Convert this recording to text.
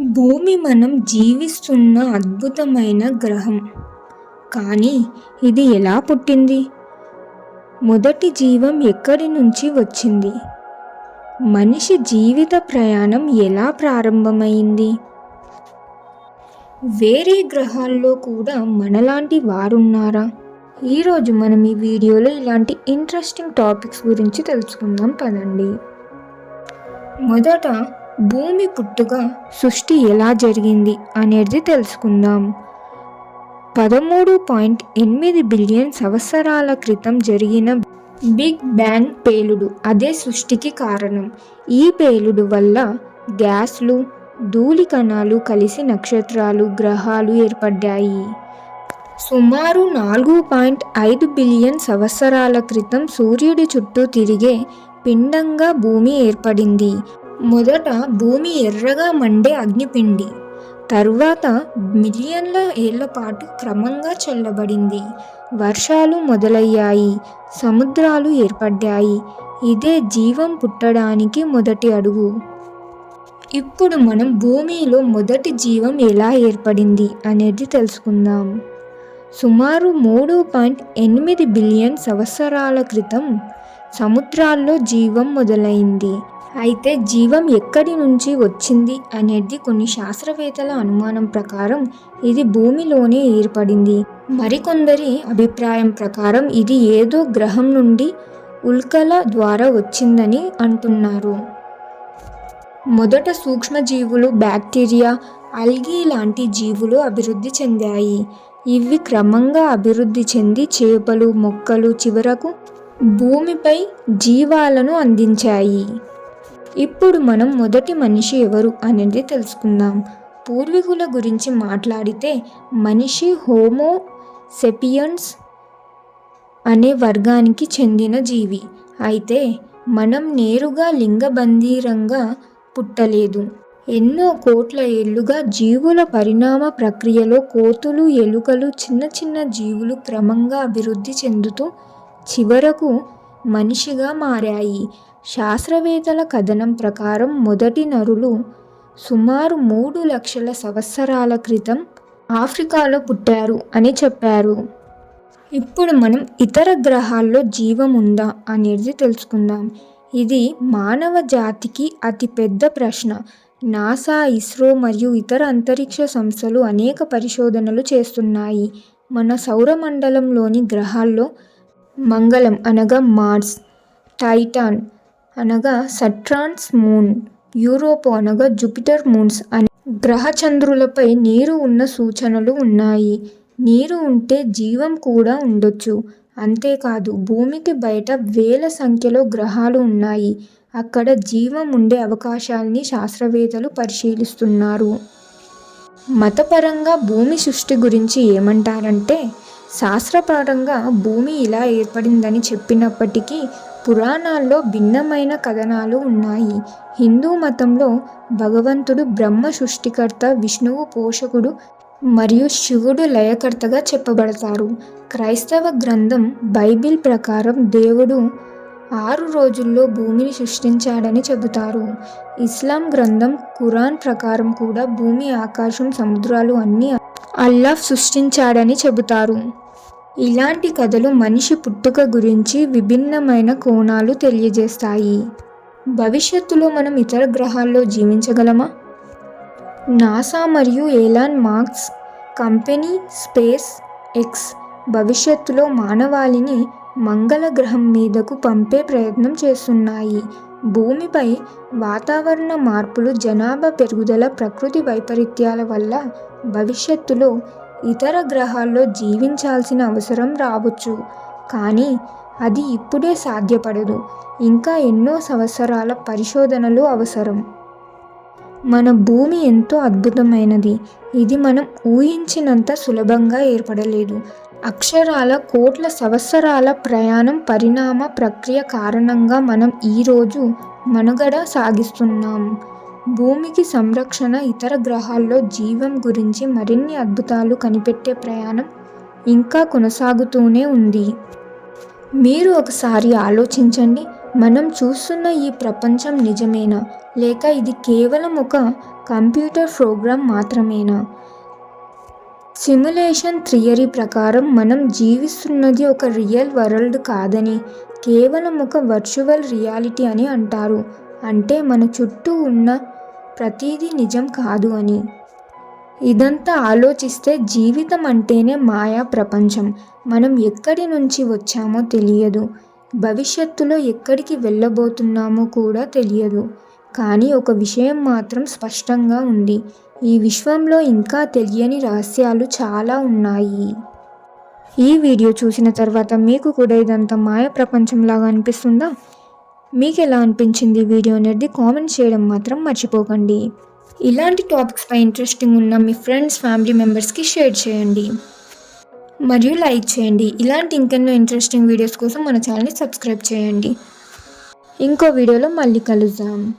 భూమి మనం జీవిస్తున్న అద్భుతమైన గ్రహం. కానీ ఇది ఎలా పుట్టింది? మొదటి జీవం ఎక్కడి నుంచి వచ్చింది? మనిషి జీవిత ప్రయాణం ఎలా ప్రారంభమైంది? వేరే గ్రహాల్లో కూడా మనలాంటి వారున్నారా? ఈరోజు మనం ఈ వీడియోలో ఇలాంటి ఇంట్రెస్టింగ్ టాపిక్స్ గురించి తెలుసుకుందాం పదండి. మొదట భూమి పుట్టుక సృష్టి ఎలా జరిగింది అనేది తెలుసుకుందాం. పదమూడు పాయింట్ ఎనిమిది బిలియన్ సంవత్సరాల క్రితం జరిగిన బిగ్ బ్యాంగ్ పేలుడు అదే సృష్టికి కారణం. ఈ పేలుడు వల్ల గ్యాస్లు ధూళి కణాలు కలిసి నక్షత్రాలు గ్రహాలు ఏర్పడ్డాయి. సుమారు నాలుగు పాయింట్ ఐదు బిలియన్ సంవత్సరాల క్రితం సూర్యుడి చుట్టూ తిరిగే పిండంగా భూమి ఏర్పడింది. మొదట భూమి ఎర్రగా మండే అగ్నిపిండి తరువాత మిలియన్ల ఏళ్ళ పాటు క్రమంగా చల్లబడింది. వర్షాలు మొదలయ్యాయి సముద్రాలు ఏర్పడ్డాయి. ఇదే జీవం పుట్టడానికి మొదటి అడుగు. ఇప్పుడు మనం భూమిలో మొదటి జీవం ఎలా ఏర్పడింది అనేది తెలుసుకుందాం. సుమారు మూడు పాయింట్ ఎనిమిది బిలియన్ సంవత్సరాల క్రితం సముద్రాల్లో జీవం మొదలైంది. అయితే జీవం ఎక్కడి నుంచి వచ్చింది అనేది కొన్ని శాస్త్రవేత్తల అనుమానం ప్రకారం ఇది భూమిలోనే ఏర్పడింది. మరికొందరి అభిప్రాయం ప్రకారం ఇది ఏదో గ్రహం నుండి ఉల్కల ద్వారా వచ్చిందని అంటున్నారు. మొదట సూక్ష్మజీవులు బ్యాక్టీరియా అల్గీ లాంటి జీవులు అభివృద్ధి చెందాయి. ఇవి క్రమంగా అభివృద్ధి చెంది చేపలు మొక్కలు చివరకు భూమిపై జీవాలను అందించాయి. ఇప్పుడు మనం మొదటి మనిషి ఎవరు అనేది తెలుసుకుందాం. పూర్వీకుల గురించి మాట్లాడితే మనిషి హోమో సెపియన్స్ అనే వర్గానికి చెందిన జీవి. అయితే మనం నేరుగా లింగబంధీరంగా పుట్టలేదు. ఎన్నో కోట్ల ఏళ్ళుగా జీవుల పరిణామ ప్రక్రియలో కోతులు ఎలుకలు చిన్న చిన్న జీవులు క్రమంగా అభివృద్ధి చెందుతూ చివరకు మనిషిగా మారాయి. శాస్త్రవేత్తల కథనం ప్రకారం మొదటి నరులు సుమారు మూడు లక్షల సంవత్సరాల క్రితం ఆఫ్రికాలో పుట్టారు అని చెప్పారు. ఇప్పుడు మనం ఇతర గ్రహాల్లో జీవం ఉందా అనేది తెలుసుకుందాం. ఇది మానవ జాతికి అతిపెద్ద ప్రశ్న. నాసా ఇస్రో మరియు ఇతర అంతరిక్ష సంస్థలు అనేక పరిశోధనలు చేస్తున్నాయి. మన సౌరమండలంలోని గ్రహాల్లో మంగళం అనగా మార్స్ టైటాన్ అనగా సట్రాన్స్ మూన్ యూరోప్ అనగా జూపిటర్ మూన్స్ అనే గ్రహచంద్రులపై నీరు ఉన్న సూచనలు ఉన్నాయి. నీరు ఉంటే జీవం కూడా ఉండొచ్చు. అంతేకాదు భూమికి బయట వేల సంఖ్యలో గ్రహాలు ఉన్నాయి. అక్కడ జీవం ఉండే అవకాశాల్ని శాస్త్రవేత్తలు పరిశీలిస్తున్నారు. మతపరంగా భూమి సృష్టి గురించి ఏమంటారంటే శాస్త్రపరంగా భూమి ఇలా ఏర్పడిందని చెప్పినప్పటికీ పురాణాల్లో భిన్నమైన కథనాలు ఉన్నాయి. హిందూ మతంలో భగవంతుడు బ్రహ్మ సృష్టికర్త విష్ణువు పోషకుడు మరియు శివుడు లయకర్తగా చెప్పబడతారు. క్రైస్తవ గ్రంథం బైబిల్ ప్రకారం దేవుడు ఆరు రోజుల్లో భూమిని సృష్టించాడని చెబుతారు. ఇస్లాం గ్రంథం ఖురాన్ ప్రకారం కూడా భూమి ఆకాశం సముద్రాలు అన్నీ అల్లాహ్ సృష్టించాడని చెబుతారు. ఇలాంటి కథలు మనిషి పుట్టుక గురించి విభిన్నమైన కోణాలు తెలియజేస్తాయి. భవిష్యత్తులో మనం ఇతర గ్రహాల్లో జీవించగలమా? నాసా మరియు Elon Musk company SpaceX భవిష్యత్తులో మానవాళిని మంగళ గ్రహం మీదకు పంపే ప్రయత్నం చేస్తున్నాయి. భూమిపై వాతావరణ మార్పులు జనాభా పెరుగుదల ప్రకృతి వైపరీత్యాల వల్ల భవిష్యత్తులో ఇతర గ్రహాల్లో జీవించాల్సిన అవసరం రావచ్చు. కానీ అది ఇప్పుడే సాధ్యపడదు. ఇంకా ఎన్నో సంవత్సరాల పరిశోధనలు అవసరం. మన భూమి ఎంతో అద్భుతమైనది. ఇది మనం ఊహించినంత సులభంగా ఏర్పడలేదు. అక్షరాల కోట్ల సంవత్సరాల ప్రయాణం పరిణామ ప్రక్రియ కారణంగా మనం ఈరోజు మనుగడ సాగిస్తున్నాం. భూమికి సంరక్షణ ఇతర గ్రహాల్లో జీవం గురించి మరిన్ని అద్భుతాలు కనిపెట్టే ప్రయాణం ఇంకా కొనసాగుతూనే ఉంది. మీరు ఒకసారి ఆలోచించండి మనం చూస్తున్న ఈ ప్రపంచం నిజమేనా? లేక ఇది కేవలం ఒక కంప్యూటర్ ప్రోగ్రామ్ మాత్రమేనా? సిమ్యులేషన్ థియరీ ప్రకారం మనం జీవిస్తున్నది ఒక రియల్ వరల్డ్ కాదని కేవలం ఒక వర్చువల్ రియాలిటీ అని అంటారు. అంటే మన చుట్టూ ఉన్న ప్రతిదీ నిజం కాదు అని. ఇదంతా ఆలోచిస్తే జీవితం అంటేనే మాయా ప్రపంచం. మనం ఎక్కడి నుంచి వచ్చామో తెలియదు. భవిష్యత్తులో ఎక్కడికి వెళ్ళబోతున్నామో కూడా తెలియదు. కానీ ఒక విషయం మాత్రం స్పష్టంగా ఉంది. ఈ విశ్వంలో ఇంకా తెలియని రహస్యాలు చాలా ఉన్నాయి. ఈ వీడియో చూసిన తర్వాత మీకు కూడా ఇదంతా మాయ ప్రపంచంలాగా అనిపిస్తుందా? మీకు ఎలా అనిపించింది వీడియో అనేది కామెంట్ చేయడం మాత్రం మర్చిపోకండి. ఇలాంటి టాపిక్స్పై ఇంట్రెస్టింగ్ ఉన్న మీ ఫ్రెండ్స్ ఫ్యామిలీ మెంబర్స్కి షేర్ చేయండి. మరియు లైక్ చేయండి. ఇలాంటి ఇంకెన్నో ఇంట్రెస్టింగ్ వీడియోస్ కోసం మన ఛానల్ని సబ్స్క్రైబ్ చేయండి. ఇంకో వీడియోలో మళ్ళీ కలుద్దాం.